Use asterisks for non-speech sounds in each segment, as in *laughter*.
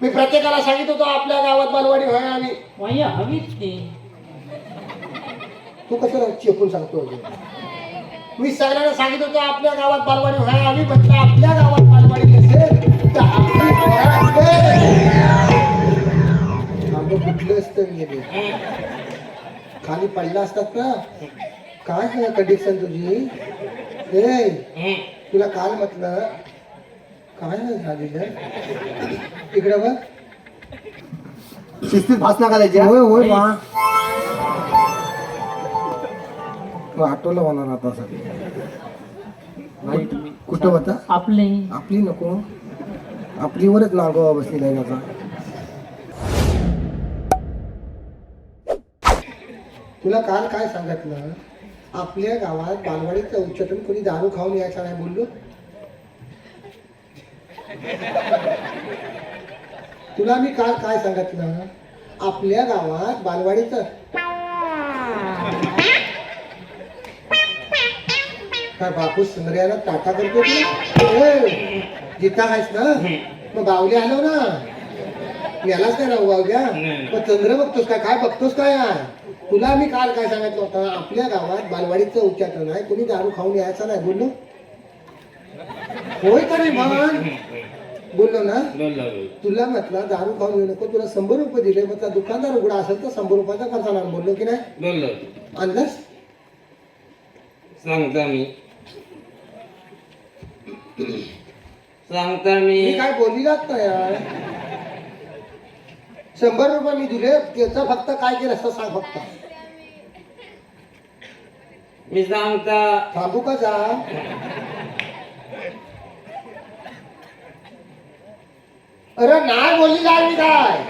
मी प्रत्येकाला सांगित होतो आपल्या गावात बालवाडी व्हाय आणि वया हवीच ती तू कसं चेपून सांगतो? मी सगळ्यांना सांगित होतो आपल्या गावात बालवाडी व्हाय आम्ही म्हटलं आपल्या गावात बालवाडी नसेल तर आपली आंबं कुठलं असतं गेले खाली पडला असतात ना? काय कंडिशन तुझी? ए तुला काल म्हटलं? काय झालेलं इकडे बघ. शिस्तीत भास ना घालायची होय होय बा आठवलं होणार आता नाही तुम्ही कुठं होता? आपले. आपली नको. आपलीवरच नागोवा बसलेला आहे आता तुला काल काय सांगितलं? आपल्या गावात बालवाडीचं उच्चाटन कोणी दारू खाऊन यायचा नाही बोललो? तुला मी काल काय सांगितलं आपल्या गावात बालवाडीचं. काय बापूस सुंदर्याला टाटा करतो जिता आहेस ना? मग बावल्या आलो ना? यालाच नाही राहू बावल्या. मग चंद्र बघतोस काय? काय बघतोस काय? यार तुला मी काल काय सांगितलं होतं? आपल्या गावात बालवाडीचं उच्चाटन आहे. कोणी दारू खाऊन यायचं नाही. बोललो. होय का नाही म्हण बोललो ना? तुला म्हटलं दारू खाऊन नको तुला शंभर रुपये दिले म्हटलं दुकानदार उघडा असेल तर शंभर रुपयाचा खर्च आणणार बोललो की नाही? बोललो आणलंस सांगता मी. सांगता मी. काय बोलिलाच नाही यार. शंभर रुपये मी दिले त्याचं फक्त काय केलं असं सांग फक्त. मी सांगता. थांबू का जा? अरे नाही बोलली काय मी काय?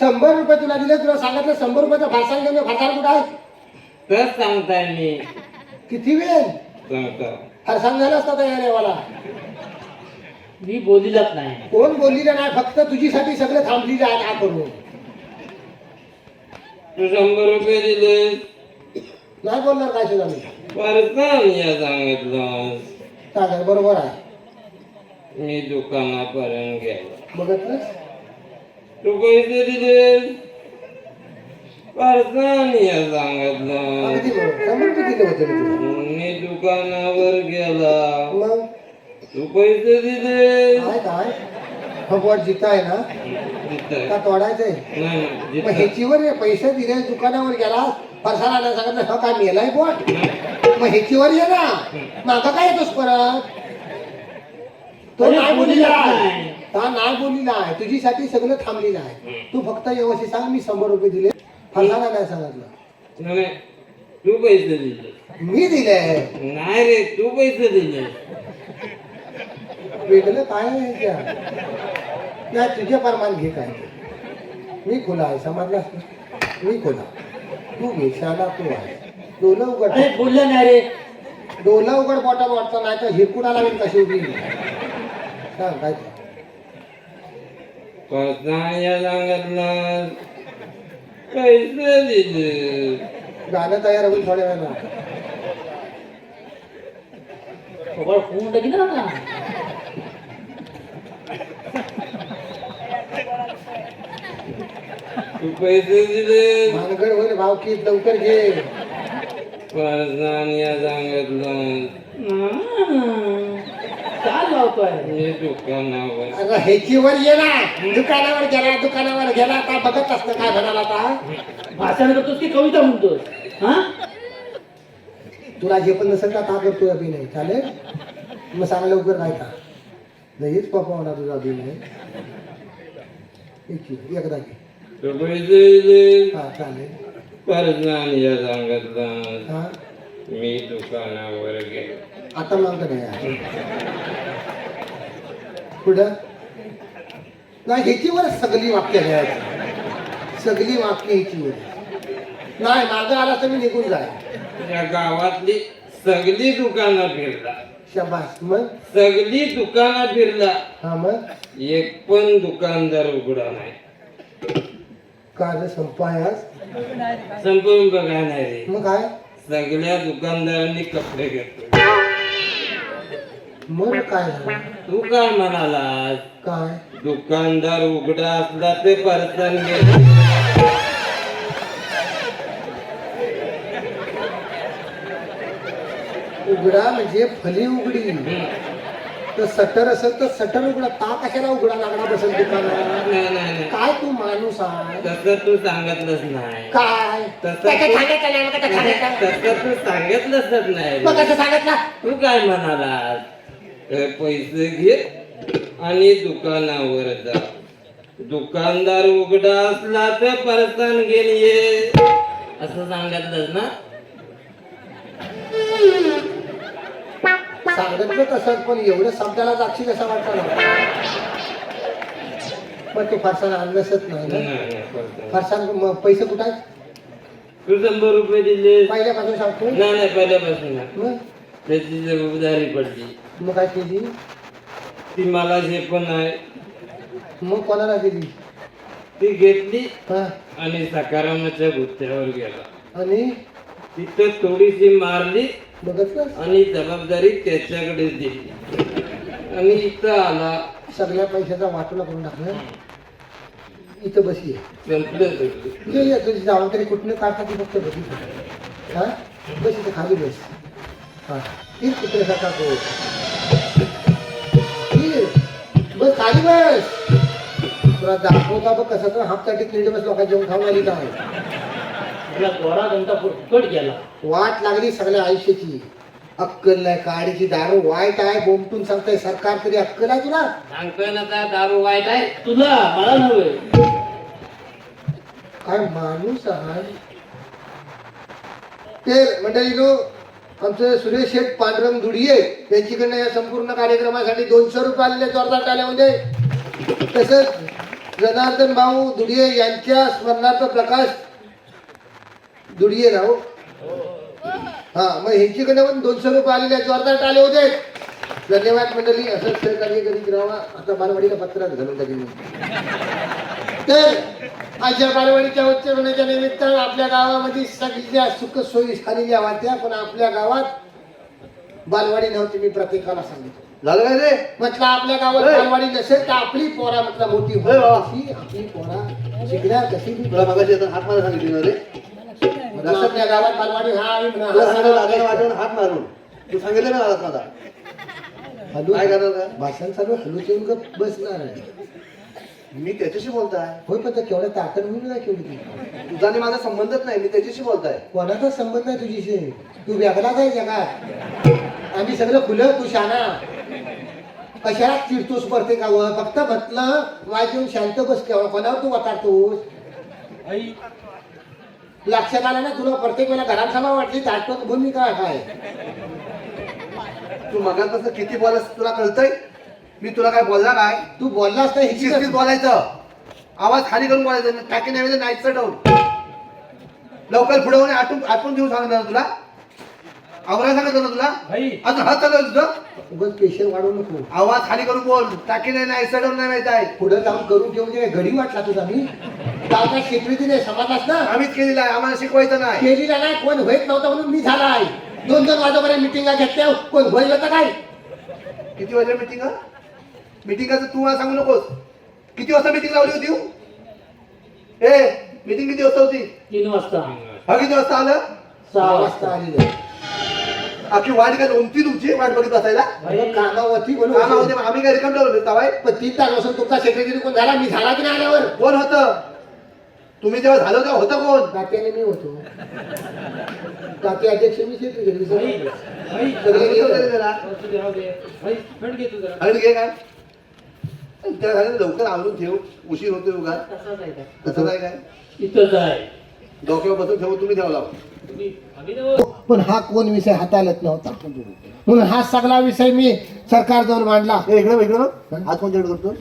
शंभर रुपये तुला दिले तुला सांगितलं शंभर रुपयाचा फारसा घेऊन फारसा कुठं आहे? तर सांगताय मी. किती वेळ? सांगता फारसांग झाला असता तयार मला मी बोलिलच नाही. कोण बोललेलं नाही फक्त तुझीसाठी सगळं थांबलेलं आहे का करून तू शंभर रुपये दिले नाही बोलणार काय सुद्धा मी? परत या सांगितलं. सांगा बरोबर आहे. मी दुकानापर्यंत गेलो. बघितलं तू पैसे दिले परसान या सांगितलं मी दुकानावर गेला. तू पैसे दिले काय काय फगवाट जिता आहे ना. का तोडायचंय नाही नाही, मग जिथं. ह्याचीवर पैसे दिले दुकानावर गेला. फरसाला आला सांगितलं हा काय मेलाय बोट? मग ह्याचीवर ये ना. मागा काय येतोस परत? तो नाही बोलिला बोललेला नाही. आहे. हा नाही बोललेला आहे. तुझीसाठी सगळं थांबलेलं आहे. तू फक्त व्यवस्थित सांग मी शंभर रुपये दिले. फरसाला नाही सांगितलं? नाही. तू पैसे दिले. मी दिले. नाही रे तू पैसे दिले. वेगळं काय आहे नाही तुझे परमान घे काय मी खुला आहे समजलास ना? मी खुला. तू घे शाला तू आहे. डोलं उघड. अरे बोललं नाही रे. डोलं उघड बॉटल वाटतं नाही तर हिरकुणा लावेल कशी उभी सांग काय ते? परसान या सांगितलं पैसे दिले गाणं तयार होईल थोड्या वेळानं. होऊन टाकी ना आता तू पैसे दिले भानगड होईल भावकीत लवकर घे. परसान या सांगितलं लावतोय. दुकानावर अगं ह्याचीवर ये ना. दुकानावर गेला दुकानावर गेला काय बघत असतं काय म्हणाला आता. भाषण करतोस की कविता म्हणतोस? हा? तुला जे पण नसेल का का करतोय अभिनय. चालेल? मग सांग लवकर काय का? हेच पप्पा म्हणा तुझा अभिनय. एक- एकदा घे. हा चालेल. या हा? मी दुकानावर गेलो. आता मागं नाही आहे. पुढं? नाही ह्याचीवर सगळी वाक्य घ्यायची सगळी वाक्य ह्याचीवर. नाही मागं आला तर मी निघून जाय या गावातली सगळी दुकानं फिरला. शबास. मग? सगळी दुकानं फिरला. हा मग? एक पण दुकानदार उघडा नाही. का रे संपायास संपून बघा नाही रे. मग काय? सगळ्या दुकानदारांनी कपडे घेतले. मग काय झालं? तू काय म्हणालास? काय? दुकानदार उघडा असला ते परसन गेले उघडा म्हणजे फली उघडी. तर सटर असेल तर सटर उघडा. ता कशाला उघडा लागला बसेल दुकानात? नाही नाही नाही. काय तू माणूस आहे? तसं तू सांगितलंच नाही. काय? तसं तू- सांगितलं नाही, मग त्याच्या सांगितलं. तसं तू सांगितलंच नाही. मग कसं सांगितलं? तू काय म्हणालास? पैसे घे आणि दुकानावर जा. दुकानदार उघडा असला तर परसन घेऊन ये. असं सांगितलंस ना? सांगितलं तसंच पण एवढं शब्दाला जाक्षी कसा वाटतं ना. मग तू फारसा आणलंसच नाही. फारसा. पैसे कुठं तू शंभर रुपये दिले पहिल्यापासून सांगतो. नाही नाही पहिल्यापासून त्याची जबाबदारी पडली. मग काय केली? ती मला जे पण आहे मग कोणाला दिली ती घेतली हा. आणि सकारामाच्या गुत्त्यावर गेला. आणि? तिथं थोडीशी मारली बघितलं? आणि जबाबदारी त्याच्याकडे दिली. आणि इथं आला. सगळ्या पैशाचा वाटोला करून टाकलं. इथं बसी संपलं सगळं. ये ये तुझी जबाबदारी कुठनं काढता ती फक्त बसी. हा? बस इथं खाली बस. हा. तीच कुत्र्यासारखा तो खाली बस तुला दाखवता बघ कसं तर हापचाटी किल्ली बस लोकांच्या जेवण खाऊन आली काय? आपला गोरा घंटा फुटकट गेला. वाट लागली सगळ्या आयुष्याची. अक्कल नाही काडीची दारू वाईट आहे बोमटून सांगताय सरकार तरी अक्कल आहे तुला? सांगतोय ना त्या दारू वाईट आहे? तुला मला नव्हे. काय माणूस आहे? ते मंडळी नो आमचं सुरेश शेठ पांडुरंग दुडिये यांच्याकडनं या संपूर्ण कार्यक्रमासाठी दोनशे रुपये आलेले जोरदार टाल्यामध्ये म्हणजे. तसंच जनार्दन भाऊ दुडिये यांच्या स्मरणार्थ प्रकाश दुडिये राव हो. हा. मग ह्यांच्याकडे पण दोनशे रुपये आलेले जोरदार टाले होते धन्यवाद मंडळी असंच सहकार्य करीत राहा. आता बालवाडीला पत्रात घालून टाकेल तर आजच्या बालवाडीच्या उच्च होण्याच्या निमित्तानं आपल्या गावामध्ये सगळ्या सुख सोयी झालेल्या होत्या पण आपल्या गावात बालवाडी नव्हती मी प्रत्येकाला सांगितलं. झालं काय रे? म्हटलं आपल्या गावात होय. बालवाडी नसेल तर आपली पोरा म्हटलं मोठी बाबा. कशी आपली पोरा शिकणार कशी? बी तुला मगाशी येताना हात मारा सांगितली ना रे? म्हटलं आपल्या गावात बालवाडी हा म्हणा, तुला हा सांगितलं. वाटून हात मारून. तू सांगितलं ना दादा माझा हलू काय करणार? भाषण चालू हलू येऊन बसणार आहे. मी त्याच्याशी बोलताय. होय पण ते केवढ्या ताकद होईल ना केवढी ती तुझा आणि माझा संबंधच नाही मी त्याच्याशी बोलताय. कोणाचा संबंध आहे तुझीशी तू वेगळाच आहे जगात. आम्ही सगळं खुलं तू शाना. कशाला चिडतोस पडते का? फक्त म्हटलं वाय घेऊन शांत बस केव्हा कोणावर तू वतारतोस? लक्षात आलं ना तुला? प्रत्येक वेळेला घरात सभा वाटली ताटपत भूमिका काय? तू मगापासून किती बोलास तुला कळतंय? मी तुला काय बोलला काय? तू बोललास नाही ह्याची शिस्तीत बोलायचं. आवाज खाली करून बोलायचं. टाकी नाही नाईटचं डाऊन लवकर पुढे होणे आटून आटून देऊ सांगणार ना तुला. आवरा सांगत ना तुला. अजून हात चालू तुझं. उगाच पेशंट वाढवू नको. आवाज खाली करून बोल. टाकी नाही नाईटचं डाऊन नाही माहीत आहे. पुढे जाऊन करून घेऊन जे घडी वाटला तुझा मी. गावचा शेतकरी नाही समाजास ना? आम्हीच केलेलं आहे. आम्हाला शिकवायचं नाही. केलेला नाही. कोण होत नव्हतं म्हणून मी झाला आहे. दोन दोन वाजेपर्यंत मिटिंगा घेतल्या कोण होईल होतं काय? किती वाजता मिटिंग मिटिंगाचं तू मला सांगू नकोस किती वाजता मिटिंग लावली होती हो? ए मिटिंग किती वाजता होती तीन वाजता हा किती वाजता आलं सहा वाजता आलेलं अख्खी वाट काय तीन तुमची वाट बघत बसायला अरे कामावरती कामा होते म्हणून मग आम्ही काय रिकाम ठेवलं तवाय पण तीन तास बसून तुमचा सेक्रेटरी कोण झाला मी झाला की नाही आल्यावर कोण होतं तुम्ही जेव्हा झालं तेव्हा होतं कोण तात्याने मी होतो तात्या अध्यक्ष मी सेक्रेटरी घे काय त्या झालं लवकर आवरून ठेव. उशीर होतोय उगा तसाच आहे का? तसं नाही काय? इथंच आहे. डोक्यावर बसून ठेव तुम्ही ठेवला तुम्ही आम्ही नव्ह. पण हा कोण विषय हाताळत नव्हता? म्हणून हा सगळा विषय मी सरकारजवळ मांडला. ए, इकडं बघ, इकडं बघ. हात कोण जड करतो?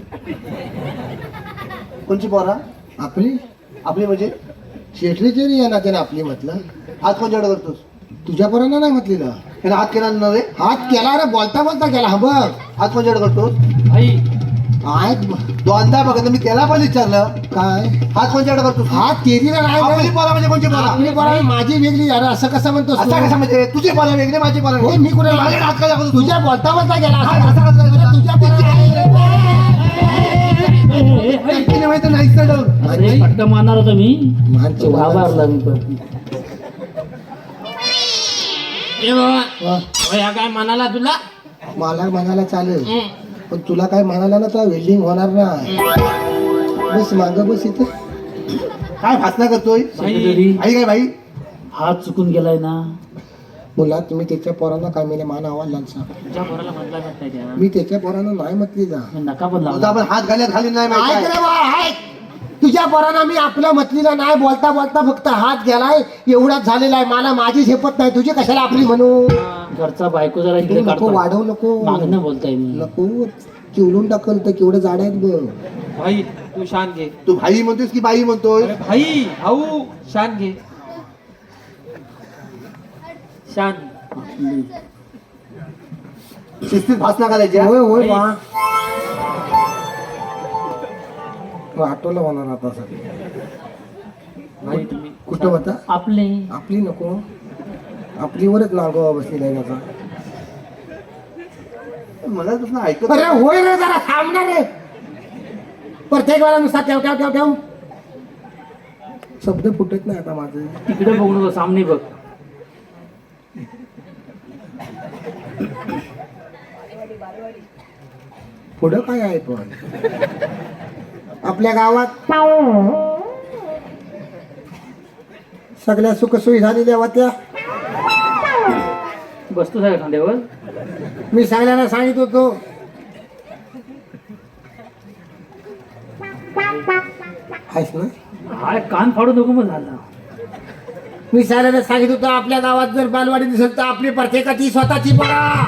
कोणची पोरा? आपली? आपली म्हणजे? सेक्रेटरी आहे ना त्याने आपली म्हटलं. हात कोण जड करतोस? तुझ्या पोरांना नाही म्हटलेलं. त्याला हात केला ना रे? हात केला रे बोलता बोलता केला. हा बघ. हात कोण जड करतोस? आई दोनदा बघत मी त्याला पण विचारलं काय हात कोणच्याकडे करतो हा आपली नाही पोरा म्हणजे कोणची पोरा आपली पोरं माझी वेगळी अरे असं कसं म्हणतो असा कसा म्हणजे तुझी पोरा वेगळी माझी हो, मी कुठे हात दाखवतो तुझ्या बोलता बोलता गेला हा, असा कसा गेला? तुझ्या माहिती नाही चढवलं. अरे फटका मारणार होता मी माणसं घाबरला मी पण ए बाबा होय, हा काय म्हणाला तुला मला म्हणायला चालेल पण तुला काय म्हणाला ना तर वेल्डिंग होणार नाही. बस माग बस इथं. काय भासना करतोय सेक्रेटरी आई काय भाई हात चुकून गेलाय ना. मुला तुम्ही त्याच्या पोरांना काय मेले मान आवाज सांग. तुझ्या पोराला म्हटला नाही त्या. मी त्याच्या पोरांना नाही म्हटली जा. नका पण आपण हात घालत खाली नाही माहिती ऐक आहे. रे बा, ऐक. तुझ्या पोरांना मी आपल्या मतलीला नाही बोलता बोलता फक्त हात गेलाय एवढाच झालेला आहे. मला माझी झेपत नाही. तुझी कशाला आपली म्हणू? घरचा बायको जरा इकडे नको काढतो. वाढवू नको. मागणं बोलताय मी. नको. चिवडून टाकल तर केवढं झाड आहेत बघ. भाई तू शान घे. तू भाई म्हणतोस की बाई म्हणतोय अरे भाई भाऊ शान घे. शान. शिस्तीत भासना घालायची हा? होय होय बा आठवलं होणार आता भाई तुम्ही कुठं होता? आपले. आपली नको. आपलीवरच नागोवा बसलेला आहे आता मला तसं ऐकत अरे होय रे जरा थांबणार रे. प्रत्येक वेळा नुसता ठेव ठेव ठेव ठेव. शब्द फुटत नाही आता माझं. तिकडे बघू नको सामने बघ. पुढं काय आहे पण? आपल्या गावात सगळ्या सुखसोयी झालेल्या होत्या. बसतो साहेब खांद्यावर. मी सगळ्यांना सांगित होतो. आहेस ना? हाय कान फाडू नको मग झाला. मी सगळ्यांना सांगित होतो आपल्या गावात जर बालवाडी दिसेल तर आपली प्रत्येकाची स्वतःची हा,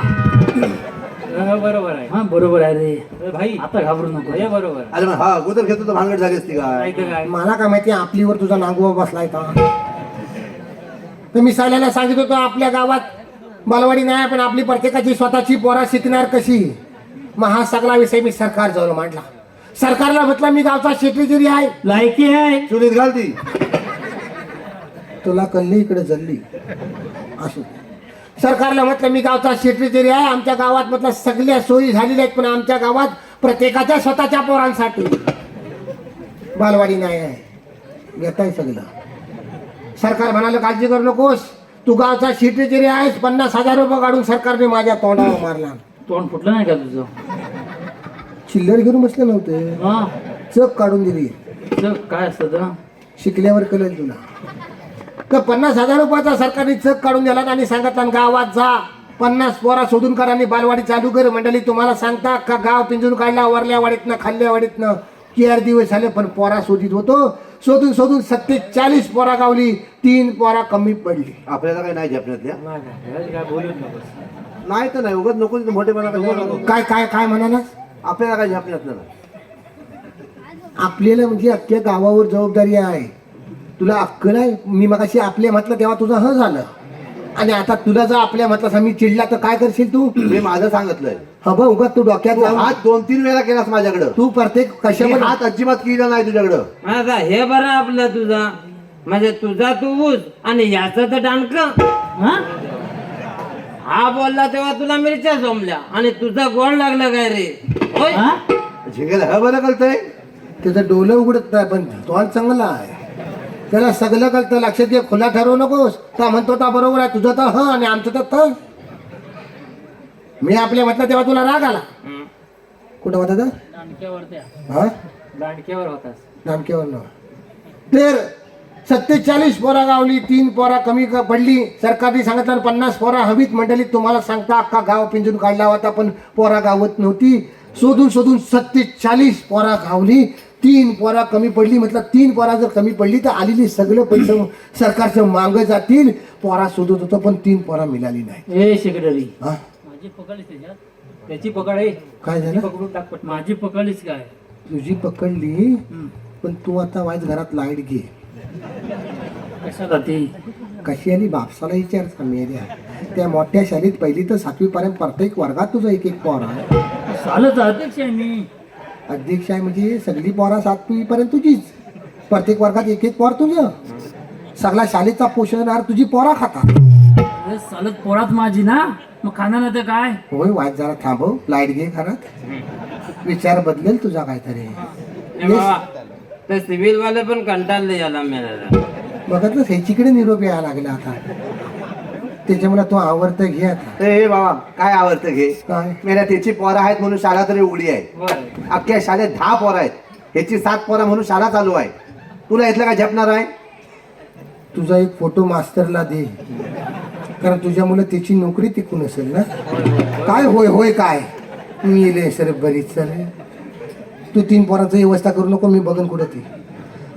बरोबर आहे. हा बरोबर आहे रे. भाई आता घाबरू नको. हे बरोबर अरे मग हा अगोदर घेतो तर भांगड झाली असती काय? नाही तर काय. मला काय माहिती आपलीवर तुझा नागोबा बसलाय का? तर मी सगळ्यांना सांगित होतो आपल्या गावात बालवाडी नाही पण आपली प्रत्येकाची स्वतःची पोरा शिकणार कशी? मग हा सगळा विषय मी सरकार जवळ मांडला. सरकारला म्हटलं मी गावचा सेक्रेटरी आहे. लायकी आहे. चुलीत घाल ती तुला कल्ली इकडे जल्ली असो सरकारला म्हटलं मी गावचा सेक्रेटरी आहे. आमच्या गावात म्हटलं सगळ्या सोयी झालेल्या आहेत पण आमच्या गावात प्रत्येकाच्या स्वतःच्या पोरांसाठी. बालवाडी नाही आहे. घेत आहे सगळं. सरकार म्हणालं काळजी करू नकोस. तू गावचा सेक्रेटरी आहेस. पन्नास हजार रुपये काढून सरकारने माझ्या तोंडावर मारला. तोंड फुटलं नाही का तुझं? चिल्लर घेऊन बसले नव्हते. हा. चक काढून दिली. तुझं काय असतं तर? शिकल्यावर कळेल तुला. तर पन्नास हजार रुपयाचा सरकारने चक काढून दिला आणि सांगितलं गावात जा. पन्नास पोरा सोडून करा आणि बालवाडी चालू कर. मंडळी तुम्हाला सांगता का गाव पिंजून काढला वरल्या वाडीतनं खाल्ल्या वाडीतनं? चार दिवस झाले पण पोरा शोधित होतो. शोधून शोधून सत्तेचाळीस पोरा गावली तीन पोरा कमी पडली. आपल्याला काय नाही झेपण्यातल्या? नाही, नाही, काय बोलूच नकोस नाही तर नाही उगाच नको कशाला नको. काय काय काय म्हणाला आपल्याला काय झेपण्यात नाही. आपल्याला म्हणजे अख्ख्या गावावर जबाबदारी आहे. तुला अक्कल आहे? मी मगाशी आपले म्हटलं तेव्हा तुझं ह झालं. आणि आता तुला जर आपल्या म्हटलं मी चिडला तर काय करशील तू? *clears throat* मी माझं सांगितलंय. हा बघ उगा तू डोक्यात तू हात दोन तीन वेळा केलास माझ्याकडं. तू प्रत्येक कशावर हात अजिबात केला नाही तुझ्याकडं. आता हे बरं आपलं तुझा. म्हणजे तुझा तू ऊस आणि याचा तर डाणक. हा? हा बोलला तेव्हा तुला मिरच्या जमल्या आणि तुझा गोड लागला काय रे? होय? हा? झिंगेला हे बरं कळतंय त्याचं डोलं उघडत नाही पण तोंड चांगला आहे. त्याला सगळं कळतं. लक्षात घे खुला ठरवू नकोस. का म्हणतो ता बरोबर आहे तुझं तर ह आणि आमचं तर त. मी आपल्या म्हटलं तेव्हा तुला राग आला? कुठं होता तर हा? दांडक्यावर होतास नामकेवर तर सत्तेचाळीस पोरा गावली तीन पोरा कमी क- पडली. सरकारने सांगितलं पन्नास पोरा हवीत मंडळीत तुम्हाला सांगता अख्खा गाव पिंजून काढला होता पण पोरा गावत नव्हती. शोधून शोधून सत्तेचाळीस पोरा गावली. तीन पोरा कमी पडली म्हटलं तीन पोरा जर कमी पडली तर आलेली सगळं पैसे *clears throat* सरकारचं मागं जातील. पोरा शोधत होतं पण तीन पोरा मिळाली नाही. ए सेक्रेटरी हा? माझी पकडलीस त्याच्यात त्याची पकड आहे. काय झालं? पकडून टाक पटकन. माझी पकडलीस काय? तुझी पकडली पण तू आता वाईट घरात लाइट घे. कशाला ते? कशी आणि बापसाला विचार मेल्या त्या मोठ्या शाळेत पहिली तर सातवी पर्यंत प्रत्येक वर्गात तुझं एक एक पोर आहे. चालत अध्यक्ष आहे मी. अध्यक्ष आहे म्हणजे सगळी पोरा सातवी पर्यंत तुझीच प्रत्येक वर्गात एक एक पोर तुझं. सगळा शाळेचा पोषणार तुझी पोरा खातात. अरे चालत पोरात माझी ना? मग खाणार नाही तर काय? होय वाज जरा थांबव. लाइट घे घरात. विचार बदलेल तुझा काहीतरी. बाबा तर सिव्हिल वाले पण कंटाळले याला मिळाला बघत ह्याचीकडे निरोप यायला लागला आता. त्याच्यामुळे तो आवडत घे आता. ए बाबा काय आवडतं घे? काय? मेल्या त्याची पोरं आहेत म्हणून शाळा तरी उघडी आहे. अख्ख्या शाळेत दहा पोरं आहेत. ह्याची सात पोरं म्हणून शाळा चालू आहे. तुला इथलं काय झेपणार आहे? तुझा एक फोटो मास्टरला दे. कारण तुझ्यामुळे त्याची नोकरी टिकून असेल ना? काय होय होय काय? मी येले सर बरीच सर. तू तीन पोरांची व्यवस्था करू नको मी बघन कुठं ती.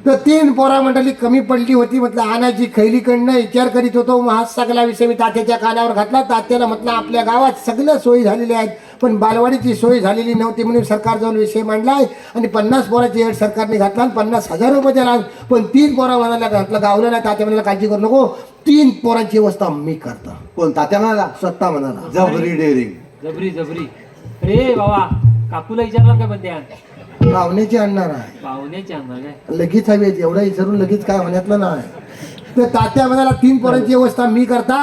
तर तीन पोरा मंडळी कमी पडली होती म्हटलं आणायची खैलीकडनं विचार करीत होतो मग हा सगळा विषय मी तात्याच्या कानावर घातला. तात्याला म्हटलं आपल्या गावात सगळं सोयी झालेल्या आहेत पण बालवाडीची सोय झालेली नव्हती म्हणून सरकार जाऊन विषय मांडलाय आणि पन्नास पोराची एड सरकारने घातला आणि पन्नास हजार रुपये दिला. पण तीन पोरा म्हणायला घातलं गावलं नाही तात्या म्हणाला काळजी करू नको. तीन पोरांची व्यवस्था मी करतो. कोण तात्या म्हणाला? स्वतः म्हणाला. जबरी डेअरिंग. जबरी जबरी. अरे बाबा काकूला विचारलं का बंद्या पाहुण्याची आणणार आहे. पाहुण्याची आणणार काय? लगेच हवी एवढं विचारून लगेच काय म्हणतलं नाही. तर तात्या म्हणाला तीन पोरांची व्यवस्था मी करता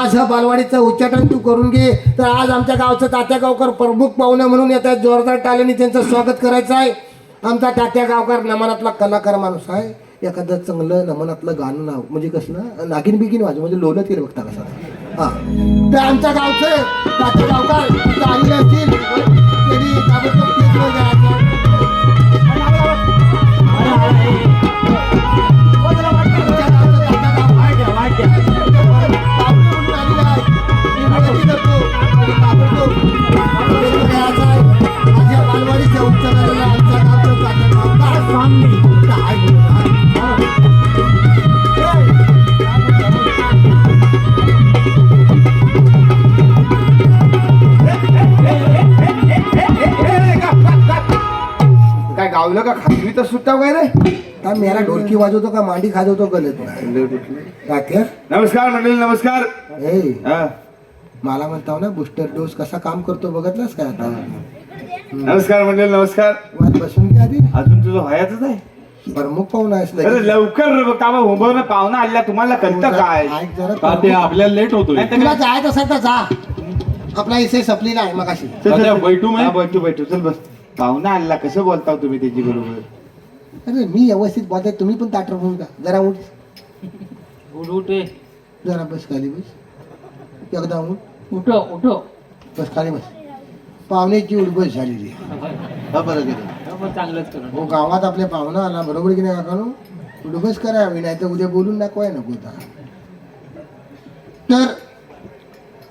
आज ह्या बालवाडीचं उच्चाटन तू करून घे. तर आज आमच्या गावचं तात्या गावकर प्रमुख पाहुणे म्हणून येत आहेत जोरदार टाळ्याने त्यांचं स्वागत करायचं आहे. आमचा तात्या गावकर नमनातला कलाकार माणूस आहे. एखादं चांगलं नमनातलं गाणं नाव म्हणजे कसलं नागिन बिगिन वाजव म्हणजे लोलत केलं बघता कसं. हा. तर आमच्या गावचं तात्या गावकर आलेले असतील. गावलं का? खाजवी तर सुट्टा काय रे का मेला ढोलकी वाजवतो का? मांडी खाजवतो गलत तात्या नमस्कार मंडळी नमस्कार. हे. हा. मला म्हणताव ना बुस्टर डोस कसा काम करतो बघितलास काय आता? नमस्कार मंडळी नमस्कार. वाट बसून घ्या आधी. अजून तुझं व्हायचंच आहे? प्रमुख पाहुणा अरे लगेच. लवकर कामा उभं पाहुणा आल्या तुम्हाला कळतं काय? ऐक जरा आपल्याला लेट होतोय. नाही तर तुला? जायचं असेल तर जा. आपला इसे सपलेला आहे मगाशी. तात्या, चल. बैठू मी? हा, बैठू बैठू. चल बस. पाहुणा आला कसं बोलता हो तुम्ही त्याची बरोबर? अरे मी व्यवस्थित बोलतोय तुम्ही पण ताटर होऊन का? जरा उठ. उठ. जरा बस खाली बस. एकदा उठ. उठो उठो. बस खाली बस. पाहुण्याची उडबस झालेली आहे. *laughs* हा, बरं गेलं हा, मग चांगलंच करा हो गावात आपल्या पाहुणा आला बरोबर की नाही काकानो उडबस करावी नाही तर उद्या बोलून दाखवाय नको होता तर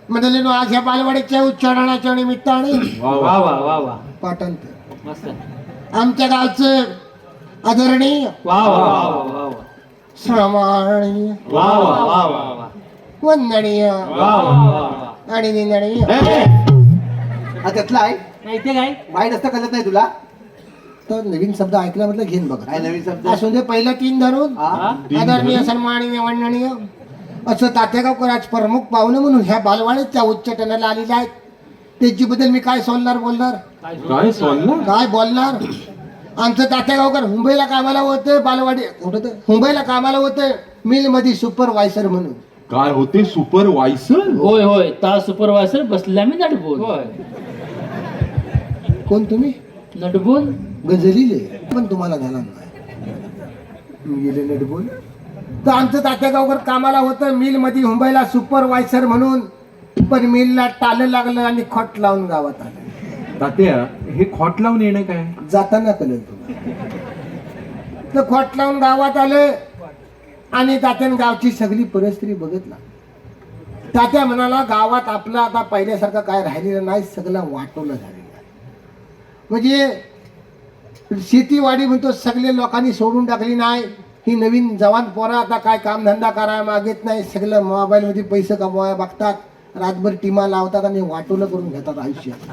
मंडळीनो आज ह्या बालवाडीच्या उच्चारणाच्या निमित्ताने वा वा वा वा. पाठांतर. आमच्या गावचं आदरणीय वा वा वा वा वा वा श्रमाणीय वा वा वा वा वा वंदनीय वा वा आणि निंदनीय हा त्यातला आहे नाही ते काय वाईट असतं कळत नाही तुला तर नवीन शब्द ऐकला म्हटलं घेऊन बघा काय नवीन शब्द असू दे पहिलं तीन धरून हा? आदरणीय सन्माननीय वंदनीय असं तात्यागावकर आज प्रमुख पाहुणे म्हणून ह्या बालवाडीच्या उच्चाटनाला आलेले आहेत त्याच्याबद्दल मी काय सोलणार बोलणार काय सोडलं काय बोलणार? आमचं तात्यागावकर मुंबईला कामाला होतं बालवाडी कुठं तर मुंबईला कामाला होतं मिलमध्ये सुपरवायझर म्हणून. काय होते? सुपरवायझर होय होय. ता सुपरवायझर बसल्या मी नटबोल. होय. कोण तुम्ही? नटबोल? गजलीले. पण तुम्हाला झाला नाही. मी गेले नेट बोल तर आमचं तात्यागावकर कामाला होतं मिलमध्ये मुंबईला सुपरवायझर म्हणून. पण मिलला टालं लागलं आणि खट लावून गावात आलं. तात्या हे खोट लावून येणं काय? जाताना कळेल तुम्हाला तर खोट लावून गावात आलं आणि तात्यानं गावची सगळी परिस्थिती बघितला. तात्या म्हणाला गावात आपलं आता पहिल्यासारखं काय राहिलेलं नाही सगळं वाटवलं झालेलं आहे. म्हणजे शेतीवाडी म्हणतो सगळे लोकांनी सोडून टाकली नाही. ही नवीन जवान पोरं आता काय कामधंदा करायला मागत नाही सगळं मोबाईलमध्ये पैसे कमवायला बघतात. रातभर टीमा लावतात आणि वाटोलं करून घेतात आयुष्यात.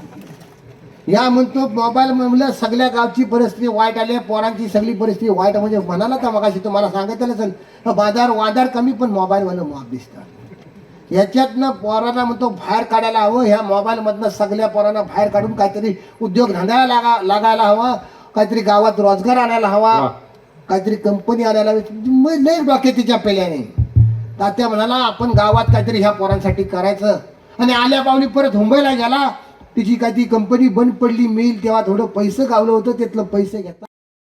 या म्हणतो मोबाईल म्हणलं सगळ्या गावची परिस्थिती वाईट आली आहे, पोरांची सगळी परिस्थिती वाईट म्हणजे म्हणाला तर मगाशी तुम्हाला सांगितलं असेल बाजार वादार कमी पण मोबाईलवालं माप दिसतात. ह्याच्यातनं पोरांना म्हणतो बाहेर काढायला हवं. ह्या मोबाईल मधनं सगळ्या पोरांना बाहेर काढून काहीतरी उद्योग धंद्याला लागा लागायला हवं. काहीतरी गावात रोजगार आणायला हवा. काहीतरी कंपनी आणायला हवी. मग लय डोक्यात तिच्या पेल्याने. तात्या म्हणाला आपण गावात काहीतरी ह्या पोरांसाठी करायचं. आणि आल्या पावली परत मुंबईला गेला. तिची काहीतरी कंपनी बंद पडली मिल तेव्हा थोडं पैसे गावलं होतं त्यातलं पैसे घेतला